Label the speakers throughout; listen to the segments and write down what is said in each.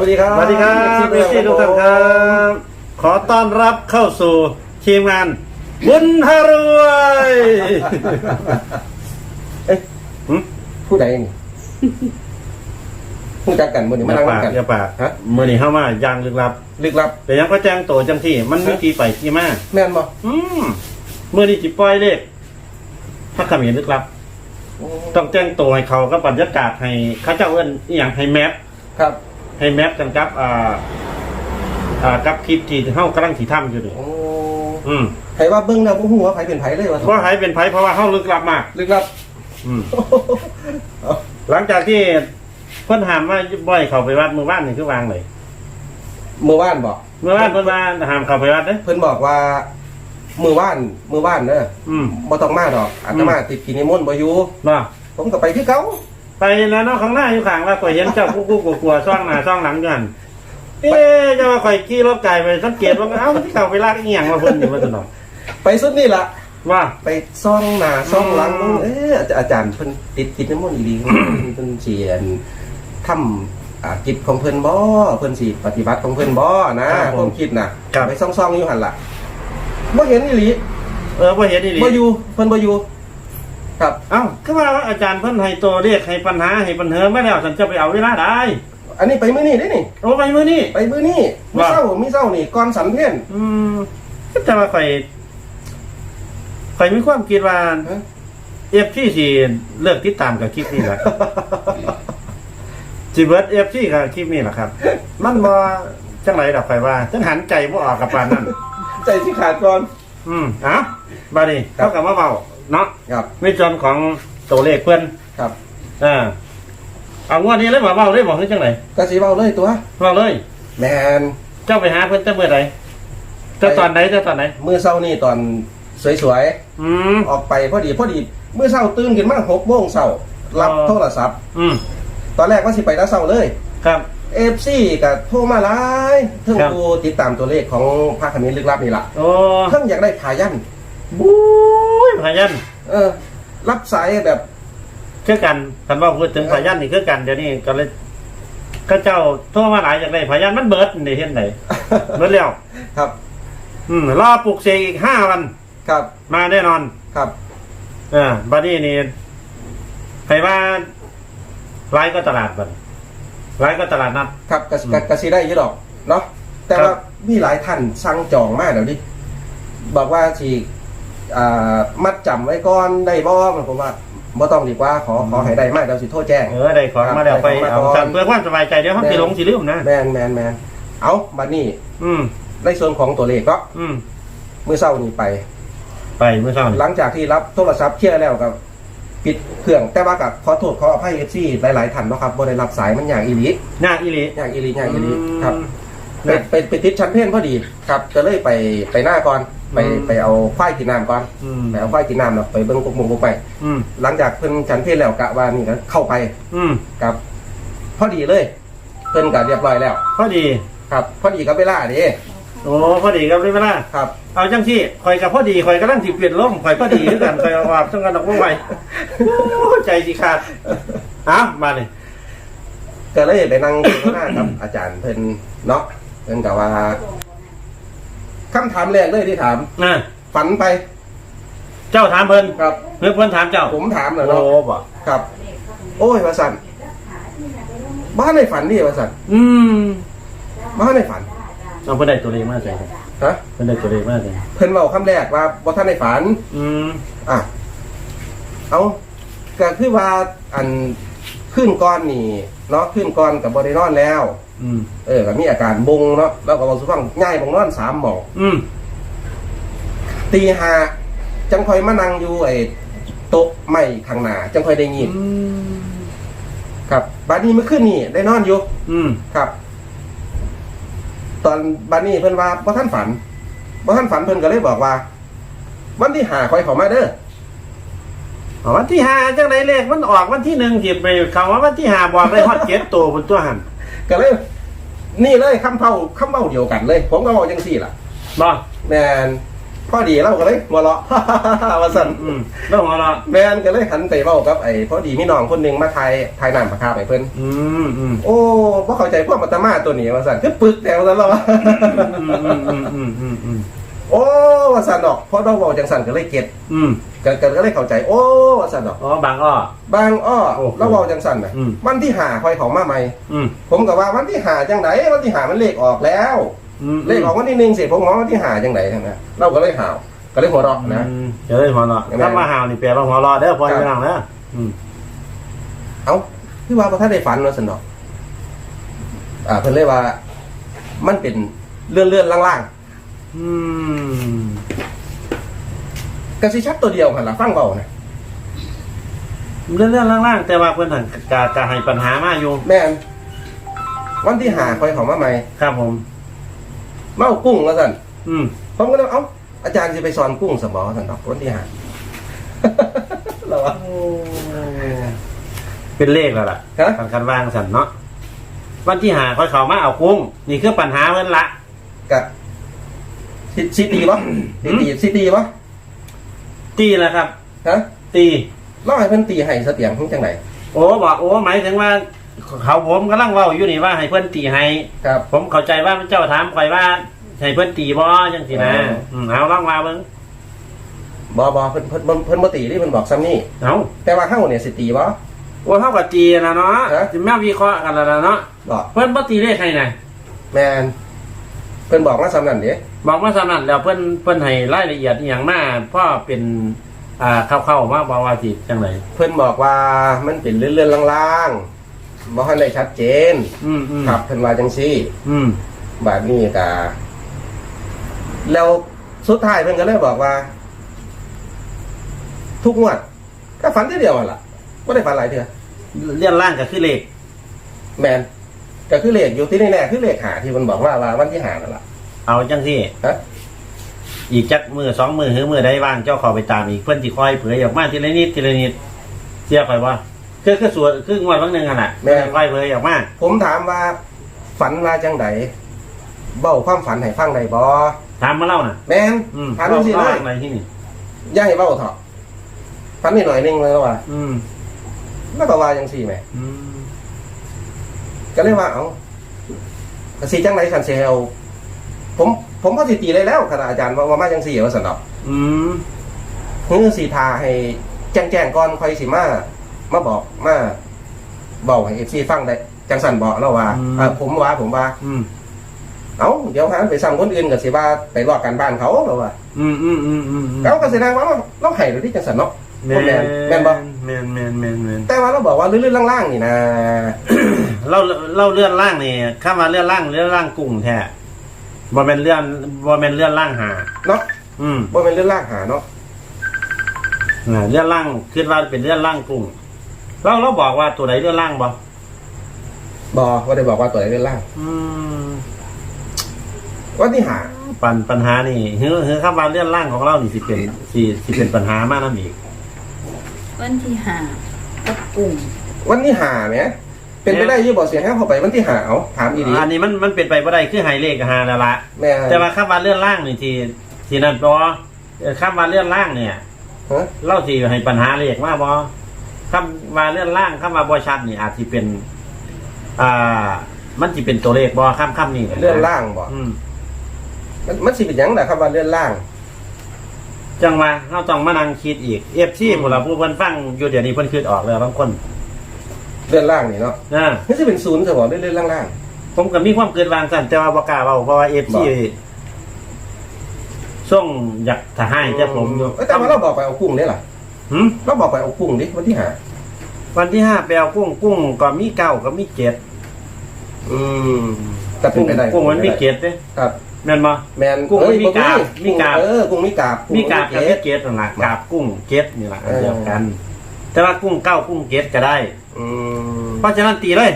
Speaker 1: วัสดีครับ
Speaker 2: สวัสดีครับ
Speaker 1: เอ
Speaker 2: เอ
Speaker 1: ฟ
Speaker 2: ฟ
Speaker 1: ซี
Speaker 2: ซี
Speaker 1: ทุ
Speaker 2: ทุ
Speaker 1: ก
Speaker 2: ก
Speaker 1: ท่า
Speaker 2: ท่านน
Speaker 1: ค
Speaker 2: ค
Speaker 1: รั
Speaker 2: รับ ขอต้อนรับเข้าสู่ทีมงาน บุญฮารวย
Speaker 1: เอ๊ะ
Speaker 2: หึ
Speaker 1: ผู้ใดนี่ผู้จักกันมือนี่
Speaker 2: อ
Speaker 1: มา
Speaker 2: ย่า
Speaker 1: นั่ง
Speaker 2: ปาก
Speaker 1: กัน
Speaker 2: อย่าปาก
Speaker 1: ฮะ
Speaker 2: มื่อนี้เข้ามาอย่างลึกลับ
Speaker 1: ลึกลับ
Speaker 2: แต่ยังก็แจ้งตัวจังที่ มันมีที่ไปที่มา
Speaker 1: แม่นบ่
Speaker 2: อืมมื่อนี้จิปล่อยเลขพระคำเห็นลึกลับ ต้องแจ้งตัวให้เขาก็บรรยากาศให้เขาเจ้าเอิ้นอหย่างให้แมป
Speaker 1: ครับ
Speaker 2: ให้แมปกันกับอ่าอ่ากับคลิปที่เฮากำลังสิทำอยู่นี่
Speaker 1: โอ้
Speaker 2: อืม
Speaker 1: ใครว่าเบิ้งแล้วบ่ฮู้ว่าไผเป็นไผเลยว่า
Speaker 2: เพราะให้เป็นไผเพราะว่าเฮาลึกลับมาก
Speaker 1: ลึกลับ
Speaker 2: อืมหลังจากที่เพิ่นถามว่าบ่อยเข้าไปวัดมือบ้านนี่คือวางเลย
Speaker 1: เมื่อวานบอก
Speaker 2: เมื่อบ้านเพิ่นว่าห้ามเข้าไปวัดเด้อ
Speaker 1: เพิ่นบอกว่ามือว่านมือว่านเด้อ
Speaker 2: อืม
Speaker 1: บ่ต้องมาดอกอาตมาติดกินนิมนต์บ่อยู่
Speaker 2: บ่
Speaker 1: ผมก็ไปที่เขา
Speaker 2: ไปแล้วเนาะข้างหน้าอยู่ข้างว่าข่อยเห็นเจ้ากุ๊กกุ๊กกลัวๆซ่องหน้าซ่องหลังอยู่หั่นเอ๊ะจะว่าข่อยขี่รถไกลไปสังเกตว่าเอ้ามันสิเข้าไปลากอีหยังมาเพิ่นนี่ว่าซั่นเนาะ
Speaker 1: ไปสุดนี่ล่ะ
Speaker 2: ว่า
Speaker 1: ไปซ่องหน้าซ่องหลัง
Speaker 2: อืม
Speaker 1: เอ๊ะอาจารย์เพิ่นติดกินนิมนต์อีหลีเพิ่นสิอันทำอ่ากิจของเพิ่นบ่เพิ่นสิปฏิบัติของเพิ่นบ่นะผมคิดน่ะไปซ่องๆอยู่หั่นล่ะบ่เห็นอีหลี
Speaker 2: เออบ่เห็นอีหลี
Speaker 1: บ่อยู่เพิ่นบ่อยู่ ครับ
Speaker 2: เอ้าคือว่าอาจารย์เพิ่นให้ตัวเลขให้ปัญหาให้ปัญหามาแล้วฉันจะไปเอาเวลาได้
Speaker 1: อันนี้ไปมื้อนี้เด้นี่
Speaker 2: โอ้ไปมื้อนี้
Speaker 1: ไปมื้อนี้มื้อ
Speaker 2: ว่า
Speaker 1: เช้ามื้อเช้านี่ก่อนสันเพล
Speaker 2: อืมแต่ว่าข่อยข่อยมีความคิดว่า
Speaker 1: ฮะ
Speaker 2: เอฟที่สิเลิกติดตามกับคลิปนี้แหละจีเบิร์ดเอฟที่กับคลิปนี้แหละครับ มันบ่จังไรดอกข่อยว่าจังหันใจบ่ออกกับปานนั้น
Speaker 1: ใจสิขาดก่อน
Speaker 2: อืมเอ้าบาดนี้
Speaker 1: ครับ
Speaker 2: เท่ากับว่าเบา เนาะ
Speaker 1: ครับ
Speaker 2: ในส่วนของตัวเลขเพื่อน
Speaker 1: ครับ
Speaker 2: อ่าเอางวดนี้เลยบ่เบาเลยบอกคือจังไร
Speaker 1: ก็สิเว้าเลยตัว
Speaker 2: เบาเลย
Speaker 1: แมน
Speaker 2: เจ้าไปหาเพื่อนแต่เมื่อใดเจ้าตอนใดเจ้าตอนไหน
Speaker 1: มื้อเช้านี่ตอนสวย
Speaker 2: อืม
Speaker 1: ๆออกไปพอดีพอดีมื้อเช้าตื่นขึ้นมา6โมงเช้ารับ
Speaker 2: อ๋อ
Speaker 1: โทรศัพท์
Speaker 2: อืม
Speaker 1: ตอนแรกว่าสิไปแตะเช้าเลย
Speaker 2: ครับ
Speaker 1: FC ก็โทรมาหลายเพิ่ง
Speaker 2: ครับ
Speaker 1: ดูติดตามตัวเลขของพระคณินลึกลับนี่ล่ะ
Speaker 2: โอ้
Speaker 1: เพิ่งอยากได้พายัน
Speaker 2: บู๊ ยพายัน
Speaker 1: เออ รับสายแบบ
Speaker 2: คือกันคันว่าพูดถึงพายันนี่คือกันเดี๋ยวนี้ก็เลยก็เจ้าโทรมาหลายจากได้พายันมันเบิดนี่เห็นไหนเบิดแล้ว
Speaker 1: ครับ
Speaker 2: อืมรอปลุกเสกอีกห้าวัน
Speaker 1: ครับ
Speaker 2: มาแน่นอน
Speaker 1: ครับ
Speaker 2: อ่าบัดนี้นี่ใครว่าไลฟ์ก็ตลาดบัดไลฟ์ก็ตลาดนัด
Speaker 1: ครับกะ
Speaker 2: อืม
Speaker 1: กะกะสิได้อยี่ดอกเนาะแต่
Speaker 2: ครับ
Speaker 1: ว่ามีหลายท่านสั่งจองมากเดี๋ยวนี้บอกว่าสิ อ่ามัดจำไว้ก่อนได้บ่มันผมว่าบ่ต้องดีกว่าขอขอให้ได้มากเดี๋ยวสิโทรแจ้ง
Speaker 2: เออได้ของมาแล้วไป
Speaker 1: ได้ของมา
Speaker 2: เอา
Speaker 1: ก่อน
Speaker 2: เพื่อความสบายใจเดี๋ยวเขาสิหลงสิลืมนะ
Speaker 1: แมนแมนแมนเอาบัดนี้
Speaker 2: อืม
Speaker 1: ในส่วนของตัวเลขก็
Speaker 2: อืม
Speaker 1: มื้อเช้านี้ไป
Speaker 2: ไปเมื่อเช้านี่
Speaker 1: หลังจากที่รับโทรศัพท์เคลียร์แล้วกับปิดเครื่องแต่ว่ากับขอโทษขออภัย FC หลายๆท่านเนาะครับบ่ได้รับสายมันอย่างอีหลี
Speaker 2: หน้าอีหลี
Speaker 1: อย่างอีหลีอย่างอีหลี
Speaker 2: อืม
Speaker 1: ครับไป
Speaker 2: นะ
Speaker 1: ไปไปติดชั้นเพลนพอดีครับก็เลยไปไปหน้าก่อน ไป
Speaker 2: อืม
Speaker 1: ไปเอาควายกินน้ำก่อน
Speaker 2: อืม
Speaker 1: ไปเอาควายกินน้ำแล้วไปเบิ้งกุกมุงกุกไป
Speaker 2: อืม
Speaker 1: หลังจากเพิ่นชั้นเพลนแล้วกะว่านี่ก็เข้าไป
Speaker 2: อืม
Speaker 1: ครับ พอดีเลย เพิ่นก็เรียบร้อยแล้ว
Speaker 2: พอดี
Speaker 1: ครับ พอดีกับเวลาเด้
Speaker 2: โอ้พอดีครับเวลา
Speaker 1: ครับ
Speaker 2: เอาจังที่ข่อยกับพอดีข่อยกำลังสิเปลี่ยนลมข่อยพอดีคือกันข่อยเอาออกจังกันดอกบ่ไหวโอ้ใจสิขาดเอ้ามาเลย
Speaker 1: ก็เลยไปนั่งคุยหน้ากับ อาจารย์เพิ่นเนาะเพิ่นก็ว่า คำถามแรกเลยที่ถาม
Speaker 2: นะ
Speaker 1: ฝันไป
Speaker 2: เจ้าถามเพิ่น
Speaker 1: ครับ
Speaker 2: เพิ่นเพิ่นถามเจ้า
Speaker 1: ผมถามเลย
Speaker 2: โอ้
Speaker 1: เนาะ
Speaker 2: บ่
Speaker 1: ครับ โอ้ยว่าสั่นบ้านในฝันดิว่าสั่น
Speaker 2: อืม
Speaker 1: บ้านในฝัน
Speaker 2: เอาเพิ่นได้ตัวเลขมาใส่ครับ
Speaker 1: ฮะ
Speaker 2: เพิ่นได้ตัวเลขมาใส่
Speaker 1: เพิ่นเว้าคำแรกว่าบ่ทันในฝัน
Speaker 2: อืม
Speaker 1: อะเอาก็คือว่าอันขึ้นก้อนนี่เนาะขึ้นก้อนกับบรินอนแล้ว
Speaker 2: อืม
Speaker 1: เออก็มีอาการบงเนาะแล้วก็บอกสุฟังง่ายบงนอนสามหมอง
Speaker 2: อืม
Speaker 1: ตีหาจังคอยมานั่งอยู่ไอ้โต๊ะไม้ข้างหน้าจังคอยได้ยินครับบาดนี้เมื่อคืนนี่ได้นอนอยู่
Speaker 2: อืม
Speaker 1: ครับ ตอนบาดนี้เพิ่นว่าบ่ท่านฝันบ่ท่านฝันเพิ่นก็เลยบอกว่า วันที่หาคอยเข้ามาเด้อ
Speaker 2: เอาวันที่ห้าจังไดเลขมันออกวันที่หนึ่งสิไปคำว่าวันที่ห้าบอกได้ฮอดเจ็ดตัวบนตัวหัน
Speaker 1: ก็เลย นี่เลยคำเท่าคำเบ้าเดียวกันเลย ผมก็บอกจังสี่ล่ะ
Speaker 2: บ่
Speaker 1: แมนพอดีเราก็เลยหัวเราะว่าสั่น
Speaker 2: อืมแล้วหัวเราะ
Speaker 1: แมนก็เลยหันไปเว้ากับไอ้พอดีมีน้องคนหนึงมาทายทายน้ำปลาคาไปเพิ่น
Speaker 2: อืมอืม
Speaker 1: โอ้บ่เข้าใจพวกมัตตมาตัวนี้ว่าสั่นคือปึกแต่ว่าสั่นเราว่า
Speaker 2: อืมอืมอืมอืมอืมอืม
Speaker 1: โอ้ว่าสั่นดอกพอเราเว้าจังสั่นก็เลยเก็ต
Speaker 2: อืม
Speaker 1: ก็ก็ก็เลยเข้าใจ โอ้ว่าสั่นดอก
Speaker 2: อ๋อบางอ้อ บา
Speaker 1: งอ้อ
Speaker 2: โอ้โห
Speaker 1: เราเว้าจังสั่นน่ะ
Speaker 2: อืม
Speaker 1: วันที่หาคอยเขามาใหม่
Speaker 2: อืม
Speaker 1: ผมก็ว่าวันที่หาจังไดวันที่หามันเลขออกแล้ว
Speaker 2: อืม
Speaker 1: เลขออกวันที่หนึ่งเสร็จผมมองวันที่หาจังไดนะเราก็เลยหาวก็เลยหัวเราะนะ
Speaker 2: อืมเดี๋ยวเลยหัวเราะ
Speaker 1: แม่น
Speaker 2: ถ้ามาหาวนี่แปลว่าหัวเราะเด้อพอ
Speaker 1: ครับ
Speaker 2: ไม่นั่งเด้ออืม
Speaker 1: เอ้าพี่ว่าพระท่านได้ฝันว่าสันดอกอ่าเพิ่นเลยว่า มันเป็นเลื่อนเลื่อนๆล่าง
Speaker 2: อืม
Speaker 1: ๆ กระสิชัดตัวเดียวหันละฟังเบานะ
Speaker 2: เรื่องเรื่องล่างๆแต่ว่าเพื่อนหันกะกะให้ปัญหามาอยู่
Speaker 1: แม่นวันที่หาคอยเขามาใหม่
Speaker 2: ครับผม
Speaker 1: เมากุ้งแล้วสัน
Speaker 2: อืม
Speaker 1: ผมก็เลยเอ้าอาจารย์จะไปสอนกุ้งสมอสันดอกวันที่หาเราว่า
Speaker 2: เป็นเลขแล้วล่ะ
Speaker 1: ฮะ
Speaker 2: การการวางสันเนาะวันที่หาค่อยเขามาเอากุ้ง นี่คือปัญหาเพื่อนละ
Speaker 1: กับซิซิตีวะซิตีซิตีวะ
Speaker 2: ตีแหละครับ
Speaker 1: ฮะ
Speaker 2: ตี
Speaker 1: เล่าให้เพิ่นตีให้เสตียงทั้งจังไหน
Speaker 2: โอ้บอกโอ้หมายถึงว่า เขาผมกำลังเว่าอยู่นี่ว่าให้เพื่อนตีให้
Speaker 1: ครับ
Speaker 2: ผมเข้าใจว่าเจ้าถามคอยว่าให้เพื่อนตีบ่จังสินะ
Speaker 1: อ๋ออื
Speaker 2: มเอาล่องมาเบิ่ง
Speaker 1: บอบอเพิ่นเพิ่นเพิ่นเพิ่นบ่ตีที่เพิ่นบอกซ้ำนี่
Speaker 2: เอา
Speaker 1: แต่ว่าเข้าเนี่ยสิตีบ่
Speaker 2: โอ้เท่ากับตีนะเนาะ
Speaker 1: ฮะ
Speaker 2: จะแม่วิเคราะห์กันแล้วนะเนาะ
Speaker 1: บอก
Speaker 2: เพื่อนบ่ตีเลขให้ไหน
Speaker 1: แมน เพิ่นบอกว่าซ้ำนั่นเด้
Speaker 2: บอกมาสำนักแล้วเพื่อนเพื่อนให้รายละเอียดอหย่างมากพ่อเป็นอ่าเข้าๆมาบอกว่าจิจังไหน
Speaker 1: เพิ่นบอกว่ามันเป็นเลื่อนๆล่างๆบ่ทันได้ชัดเจน
Speaker 2: อืมอืม
Speaker 1: ครับเพิ่นว่าจังซี่
Speaker 2: อืม
Speaker 1: บาดนี้ก็แล้วสุดท้ายเพิ่นก็เลยบอกว่า ทุกงวดก็ฝันทีเดียวนั่นล่ะบ่ได้ฝันหลายเทื่อ
Speaker 2: เลี่ยนล่างก็คือเลข
Speaker 1: แมน ก็คือเลขอยู่ที่แน่ๆคือเลขหาที่มันบอกว่าว่าวันที่หานั่นล่ะ
Speaker 2: เอาจังที่
Speaker 1: ฮะ
Speaker 2: อีกจักมือสองมือหรือมือได้ว่างเจ้าเขอไปตามอีกเพื่อนที่คอยเผยออกมาทีละนิดทีละนิดเสียคอยว่าคือคือส่วนคืองวดบางหนึ่งขนาด
Speaker 1: แม่
Speaker 2: คอยเผยออกมา
Speaker 1: ผมถามว่าฝันว่าจังไดเบ้าความฝันให้ฟังได้บ่
Speaker 2: ถามมาเล่าน่ะ
Speaker 1: แม่น
Speaker 2: อืม
Speaker 1: ถามจังซี่เล
Speaker 2: เล่ายอะไรที่นี่
Speaker 1: อย่าให้เบ้าเถอะฝันนิดหน่อยหนึงเลยแล้วว่า
Speaker 2: อืม
Speaker 1: แล้วก็ว่าจังซี่แหม
Speaker 2: อืม
Speaker 1: ก็เลยว่าเอ้าก็สิจังไดคันสิให้เอาผมผมพอสิตีได้แล้วคณะอาจารย์ว่าว่ามาจังซี่ว่าซั่นดอก
Speaker 2: อืม
Speaker 1: คือสิทาให้แจ้งๆก่อนค่อยสิมามาบอกมาบอกให้ FC ฟังได้จังสั่นบอกแล้วว่าเอ่อผมว่าผมว่า
Speaker 2: อืม
Speaker 1: เอ้าเดี๋ยวหาไปสั่งคนอื่นก็สิว่าไปลอกกันบ้านเขาแล้วว่า
Speaker 2: อืมอืมอืมอืม
Speaker 1: แล้วก็แสดงว่าเราเราให้หรือที่จังสันเนาะ
Speaker 2: แมน
Speaker 1: แม่นแม่นบ่
Speaker 2: แมนแมนแมนแมน
Speaker 1: แต่ว่าเราบอกว่าลื่นๆล่างๆนี่นะ
Speaker 2: เราเราเลื่อนล่างนี่ข้ามาเลื่อนล่างเลื่อนล่างกุ้งแท้บ่เป็นเลื่อนบ่เป็นเลื่อนล่างหา
Speaker 1: เนาะ
Speaker 2: อืม
Speaker 1: บ่เป็นลื่นล่างหาเนาะ
Speaker 2: อ่าเลื่อนล่างคิดว่าเป็นเลื่อนล่างกุ้งเราเราบอกว่าตัวไหนเลื่อนล่างบ่
Speaker 1: บอว่าได้บอกว่าตัวไหนลื่นล่าง
Speaker 2: อืม
Speaker 1: ว่าที่หา
Speaker 2: ปัญปัญหานี่คือคือข้ามาเลื่อนล่างของเรานี่สิเป็นสิสิเป็นปัญหามากนั่นอีก
Speaker 3: วันที่หากับกลุ่ม
Speaker 1: วันที่หาไหมเป็นไปได้ยี่บอกเสียงให้เข้าไปวันที่หาเอาถามอีดี
Speaker 2: อันนี้มันมันเป็นไปบ่ได้คือไฮเลขกับหาแล้วละ
Speaker 1: แม่
Speaker 2: แต่ว่าข้ามาเลื่อนล่างนี่ที่ที่นั่นบ่เอ่อข้ามาเลื่อนล่างเนี่ย
Speaker 1: ฮะ
Speaker 2: เล่าสิให้ปัญหาเลขมาบ่ข้ามาเลื่อนล่างข้ามาบ่ชัดนี่อาจสิเป็น อ่า มันสิเป็นตัวเลขบ่ข้ามข้ามนี่
Speaker 1: เลื่อนล่างบอก
Speaker 2: อืม
Speaker 1: มันมันสิเป็นหยังนะครับว่าเลื่อนล่าง
Speaker 2: จังว่าเฮาต้องมานั่งคิดอีก FC พวกเราผู้เพิ่นฟังอยู่เดี๋ยวนี้เพิ่นคิดออกแล้วบางคน
Speaker 1: เลื่อนล่างนี่เนาะ
Speaker 2: นะ
Speaker 1: นี่จะเป็นศูนย์สมองเลื่อนๆล่าง
Speaker 2: ผมก็มีความเกิดวางสั่นแต่ว่าบ่กล้าเว้าเพราะว่า FC
Speaker 1: บอก
Speaker 2: ช่วงอยากถ้าให้
Speaker 1: ๆ
Speaker 2: แต่ผมอยู่
Speaker 1: เอ้ยแต่ว่าเราบอกไปเอากุ้งได้หรอ
Speaker 2: หึ
Speaker 1: เราบอกไปเอากุ้งดิวันที่หา
Speaker 2: วันที่ห้าไปเอากุ้งกุ้งก็มีเก้าก็มีเจ็ด
Speaker 1: อืมแต่เป็น
Speaker 2: กุ้ง
Speaker 1: ไปได้
Speaker 2: กุ้งมันมีเจ็ดเด้
Speaker 1: ครับ
Speaker 2: แม่นบ่
Speaker 1: แมน
Speaker 2: กุ้ง
Speaker 1: เอ้ย
Speaker 2: มีกาบ
Speaker 1: กุ้ง
Speaker 2: มีกาบ
Speaker 1: เออกุ้งมีกาบ
Speaker 2: มีกาบกับ
Speaker 1: กุ้ง
Speaker 2: มี
Speaker 1: เก
Speaker 2: เจ็ดนั่นล่ะกาบกุ้งเจ็ดนี่ล่ะอันเดียวกัน
Speaker 1: เอ
Speaker 2: แต่ว่ากุ้งเก้ากุ้งเจ็ดก็ได้
Speaker 1: อืม
Speaker 2: เพราะฉะนั้นตีเลย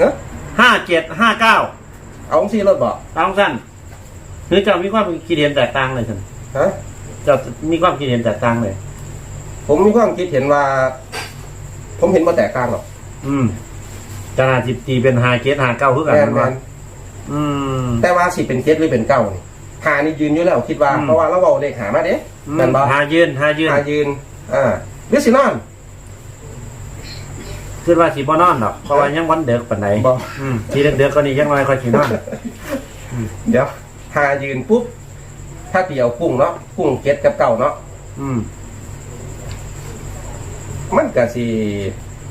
Speaker 1: ฮะ
Speaker 2: ห้าเจ็ดห้าเก้า
Speaker 1: เอาของซี่รถบอก
Speaker 2: ตามสั้นหรือจะมีความคิดเห็นแตกต่างเลยท่าน
Speaker 1: ฮะ
Speaker 2: จะมีความคิดเห็นแตกต่างเลย
Speaker 1: ผมมีความคิดเห็นว่า ผมเห็นว่าแตกต่างหรอก
Speaker 2: อืมจะนาจิตีเป็นห้าเจ็ดห้าเก้าคือกัน
Speaker 1: แมนแม
Speaker 2: ว่าน อืม
Speaker 1: แต่ว่าสิเป็นเจ็ดหรือเป็นเก้านี่หานี่ยืนอยู่แล้วคิดว่า
Speaker 2: อืม
Speaker 1: เพราะว่าเราเอาเลขหามาเด้
Speaker 2: อืม
Speaker 1: แม่นบ่
Speaker 2: หายืนหายืน
Speaker 1: หายืนอ่าหรือสินอน
Speaker 2: คิดว่าสิบ่นอนดอกเพราะว่ายังวันเด็กปานใด
Speaker 1: บ่
Speaker 2: อืมทีเด็กๆก็นี่ยังน้อยค่อยสินอน
Speaker 1: เดี๋ยวหายืนปุ๊บถ้าเดี่ยวกุ้งเนาะกุ้งเก็ดกับเก่าเนาะ
Speaker 2: อืม
Speaker 1: มันก็สิ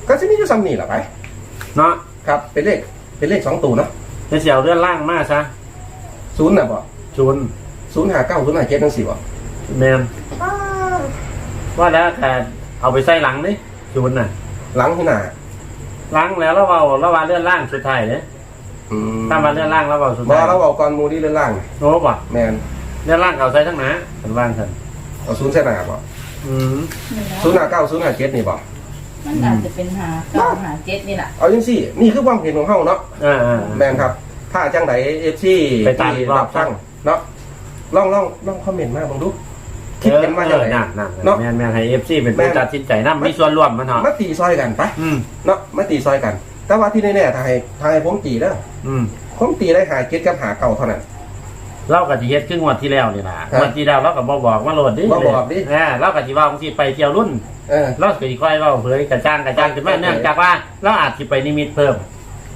Speaker 1: ก็สิมีอยู่ซ้ำนี่ล่ะไป
Speaker 2: เนาะ
Speaker 1: ครับเป็นเลขเป็นเลขสองตัวเนาะ
Speaker 2: จะเสียวเรื่องล่างมาซะ
Speaker 1: ศูนย์น่ะบ่
Speaker 2: ศูนย์
Speaker 1: ศูนย์หาเก้าศูนย์หาเจ็ดจังสี่บ่
Speaker 2: แมนว่าแล้วแต่เอาไปใส่หลังนี่ศูนย์น่ะ
Speaker 1: หลังที่หน้า
Speaker 2: ล้างแล้วเราเอาเราว่าเลื่อนล่างสุดท้ายเนี่ย
Speaker 1: อืม
Speaker 2: ถ้ามาเลื่อนล่างเราเอาสุด
Speaker 1: บ่
Speaker 2: ท้าย
Speaker 1: เราเอาก่อนหมูนี่เรื่องล่าง
Speaker 2: โน้ป่ะ
Speaker 1: แมน
Speaker 2: เลื่อนล่างเอาใส่ทั้งหนาเป็นว่างกัน
Speaker 1: เอาศูนย์เส้นหน้าบ่
Speaker 2: อืม
Speaker 1: ศูนย์หาเก้าศูนย์หาเจ็ดนี่บ่
Speaker 3: มันอาจจะเป็นหาเก้าหาเจ็ดนี่แหละ
Speaker 1: เอาจังสี่นี่คือความเห็นของเฮาเนาะ
Speaker 2: อ่าอ่า
Speaker 1: แมนครับ ถ้าจังไดเอฟซี
Speaker 2: ไปตามรอบ
Speaker 1: รับฟังเนาะลองลองลองคอมเมนต์มาเบังดูคิดกันว่า
Speaker 2: เอ
Speaker 1: จัง
Speaker 2: อ
Speaker 1: ได
Speaker 2: นั่นนั่น
Speaker 1: เนาะ
Speaker 2: แมนแมนให้เอฟซีเป็น
Speaker 1: แม่
Speaker 2: ผู้
Speaker 1: น
Speaker 2: ตัดสินใจนั่มีส่วนร่วมมันเหรอ
Speaker 1: มาตีซอยกันไป
Speaker 2: อืม
Speaker 1: เนาะมาตีซอยกัน แต่ว่าที่แน่ๆถ้าให้ถ้าให้ผมตีเด้อ
Speaker 2: อืม
Speaker 1: ผมตีได้หาเจ็ดกับหาเก่าเท่านั้น
Speaker 2: เล่ากับจีเฮ็ดครึ่งวันที่แล้วนี่ล่ะ
Speaker 1: ครับ
Speaker 2: วันที่แล้วเรากับบอกบอกว่าโหลดดิ
Speaker 1: บ่บอกดิ
Speaker 2: เออเล่ากับจีว่าบางทีไปเที่ยวรุ่น
Speaker 1: เออ
Speaker 2: เราก็สิค่อยเว่าเผยกระจ้างกระจ้างขึ้นมา
Speaker 1: โอเค
Speaker 2: เนื่องจากว่าเราอาจสิไปนิมิตเพิ่ม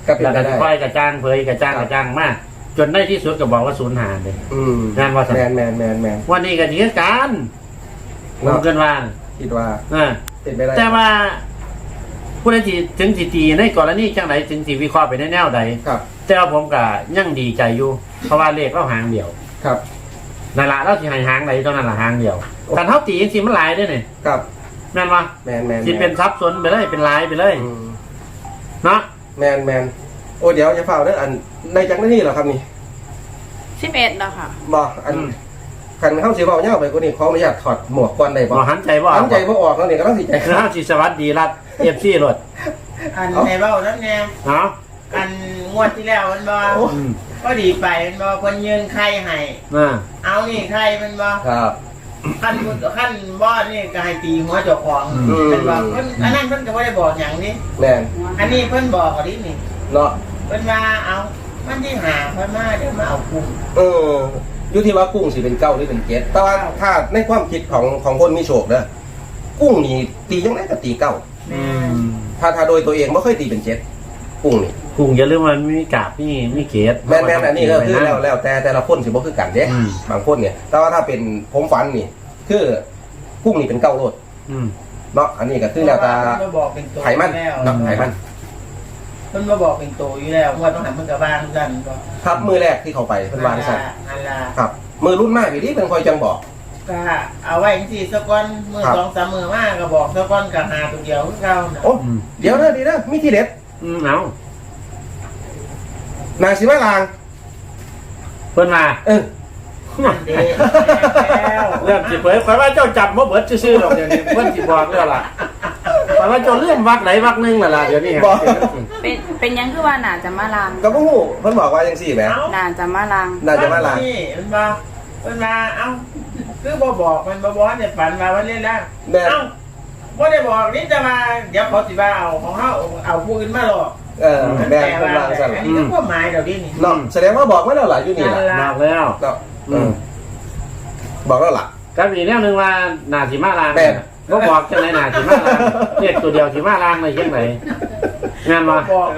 Speaker 1: ก็เป็น
Speaker 2: แล้ว
Speaker 1: ไป
Speaker 2: ก็
Speaker 1: ได้
Speaker 2: ค่อยกระจ้างเผยกระจ้าง
Speaker 1: ครับ
Speaker 2: กระจ้างมากจนได้ที่สุดก็บอกว่าศูนย์หายเลย
Speaker 1: อืม
Speaker 2: งานว่าสั
Speaker 1: แมนแมนแมนแมน
Speaker 2: วันนี้ก็จีเฮ็ดการผ
Speaker 1: เนาะ
Speaker 2: มเกินว่า
Speaker 1: คิดว่า
Speaker 2: เออ
Speaker 1: เป็นไปได้
Speaker 2: แต่ว่า ผู้ใดที่ถึงสิตีในกรณีจังไหนถึงสิวิเคราะห์ไปในแนวใด
Speaker 1: ครับ
Speaker 2: แต่ว่าผมก็ยังดีใจอยู่เพราะว่าเลขเราหางเดียว
Speaker 1: ครับ
Speaker 2: นั่นละเราสิให้หางใดเท่านั้นละหางเดียวการเท่าตีจริงๆมันหลายเด้วยเนี่ย
Speaker 1: ครับ
Speaker 2: แม่นว่า
Speaker 1: แมนแมน
Speaker 2: สิเป็นทรัพย์สนไปเลยเป็นหลายไปเลย
Speaker 1: อืม
Speaker 2: เนาะ
Speaker 1: แมนแมนโอ้เดี๋ยวจะเฝ้าเด้ออันในจังหน้าที่เหรอครับนี่
Speaker 3: สิบเอ็ดแล้วค่ะ
Speaker 1: บ่อันคันเข้าสิเว้าเงาไปกว่านี้ขออนุญาตถอดหมวกก่อนได้บ่
Speaker 2: บ่หันใจบ่
Speaker 1: ตั้งใจบ่ออกแล้วนี่ก็ต้องสิใจ
Speaker 2: นะสิสวัสดีรัฐ เอฟซีรถ
Speaker 4: อันในเบ้านั้นแนว
Speaker 2: เนาะ
Speaker 4: อันงวดที่แล้วมันบอ
Speaker 1: โอ้
Speaker 2: อืม
Speaker 4: ก็ดีไปมันบอคนยืนไข่ให้
Speaker 2: อ่า
Speaker 4: เอานี่ไข่มันบอ
Speaker 1: ครับ
Speaker 4: ขั้นขั้นบอนี่ก็ให้ตีหัวเจ้าของ
Speaker 1: อืม
Speaker 4: เป็นบอกเพิ่นอันนั้นเพิ่นก็ไม่ได้บอกอย่างนี้
Speaker 1: แม่น
Speaker 4: อันนี้เพิ่นบอกอันนี้นี่
Speaker 1: เนาะ
Speaker 4: เพิ่นว่าเอามันที่หาเพิ่นมาเดี๋ยวมาเอากุ้ง
Speaker 1: เอออยู่ที่ว่ากุ้งสิเป็นเก้าหรือเป็นเจ็ดแต่ว่าถ้าในความคิดของของคนมีโชคเด้อ กุ้งนี่ตียังไงก็ตีเก้า
Speaker 2: อืม
Speaker 1: ถ้าถ้าโดยตัวเองไม่เคยตีเป็นเจ็ดกุ้งนี่
Speaker 2: กุ้งอย่าลืมว่ามีกาบมีมีเกศ
Speaker 1: แม่นแม่นอันนี้ก็คือแล้วแล้วแต่แต่ละคนสิบ่คือกันเด้
Speaker 2: อืม
Speaker 1: บางคนเนี่ย แต่ว่าถ้าเป็นผมฝันนี่ คือกุ้งนี่เป็นเก้าโลด
Speaker 2: อืม
Speaker 1: เนาะอันนี้ก็คือแล้วแต่
Speaker 4: เพิ่นมาบอกเป็นตัว
Speaker 1: ไขมัน
Speaker 4: แล้ว
Speaker 1: เนาะไขมัน
Speaker 4: เพิ่นมาบอกเป็นตัวอยู่แล้วงวดต้องหันเพิ่นกับบ้านกันก็
Speaker 1: ครับมือแรกที่เขาไปเพิ่นวางสั่น
Speaker 4: อันละ
Speaker 1: ครับมือรุ่นมากพี่ที่เป็นคอยจังบอก
Speaker 4: ก็เอาไว้ที่สกอนมือ
Speaker 1: ครับ
Speaker 4: สองสามมือมากก็บอกสกอนกับหาตัวเดียวคือเก่าน่ะ
Speaker 1: โอ้
Speaker 2: อืม
Speaker 1: เดี๋ยวเด้อดีเด้อมีที่เด็ด
Speaker 2: อืมเอา
Speaker 1: นายสิมาลาง
Speaker 2: เพิ่นมา
Speaker 1: เออ
Speaker 4: เด็กแล้ว
Speaker 2: เริ่มสิเผยข่อยว่าเจ้าจับบ่เบิดซื่อๆหรอกเดี๋ยวนี้เพิ่นสิบอกแล้วล่ะข่อยว่าเจ้าเลื่อนวักไหนวักหนึงล่ะล่ะเดี๋ยวนี้
Speaker 1: บอก
Speaker 3: เป็นเป็นหยังคือว่าน่าจะมาลาง
Speaker 1: ก็บ่ฮู้เพิ่นบอกว่าจังซี่แหม
Speaker 4: เอ้า
Speaker 3: น่าจะมาลาง
Speaker 1: น่าจะมาลาง
Speaker 4: นี่มันมา มันมาเอ้าคือบ่บอกมันบ่บอกในฝันมาว่าเล่นแล้ว
Speaker 1: แม่น
Speaker 4: เอ้าบ่ได้บอกนี่จะมาเดี๋ยวเขาสิว่าเอาของเฮาเอาผู้อื่นมาหลอก
Speaker 1: เออแม่นเพิ่นวางสั่น
Speaker 4: อั
Speaker 1: ล่ะ
Speaker 4: นนี้ก็ความหมายเดี๋ยวนี้นี่
Speaker 1: เนาะแสดงว่าบอกมาแล้วล่ะอยู่นี่ล่ะ
Speaker 4: นั่น
Speaker 2: บอกแล้ว
Speaker 1: เนาะ
Speaker 2: อืม
Speaker 1: บอกแล้วล่ะ
Speaker 2: ก็มีแนวหนึงว่าน่าสิมาลาง
Speaker 1: แม่น
Speaker 2: บ่บอกจังไหนน่าสิมาลางเลขตัวเดียวสิมาลางเลยจังไหนงาน
Speaker 4: บ่
Speaker 2: มา
Speaker 4: บอก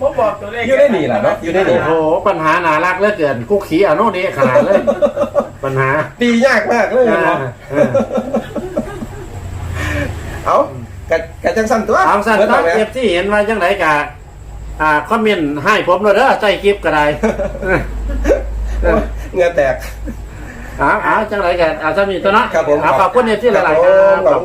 Speaker 4: บ่บอกตัวเลข
Speaker 1: อยู่ได้นี่ล่ะเนาะอยู่ได้
Speaker 2: โอ้
Speaker 1: นี่
Speaker 2: โหปัญหาหนารักเหลือเกินกุ๊กขี้อะโน่นนี่ขนาดเลย ปัญหา
Speaker 1: ตียากมากเลย
Speaker 2: อ่า
Speaker 1: เนาะ
Speaker 2: เออ
Speaker 1: เอากะกะจังสั่นตัว
Speaker 2: เอาสั้น
Speaker 1: เพิ่น
Speaker 2: ครั
Speaker 1: ว่า
Speaker 2: บ
Speaker 1: แหม
Speaker 2: เอฟที่เห็นว่าจังไหนกะอ่าคอมเมนต์ให้ผมเลยเด้อใจคลิปก็ได้
Speaker 1: โอ้ยเหงื่อแตก
Speaker 2: เอ้าวอ้าวจังไหนกันเอาจะมีตัวเนาะ
Speaker 1: ครับผม
Speaker 2: เอาขอบคุณเอฟที่หลายๆค
Speaker 1: ครั
Speaker 2: รั
Speaker 1: บบผมขอบคุณ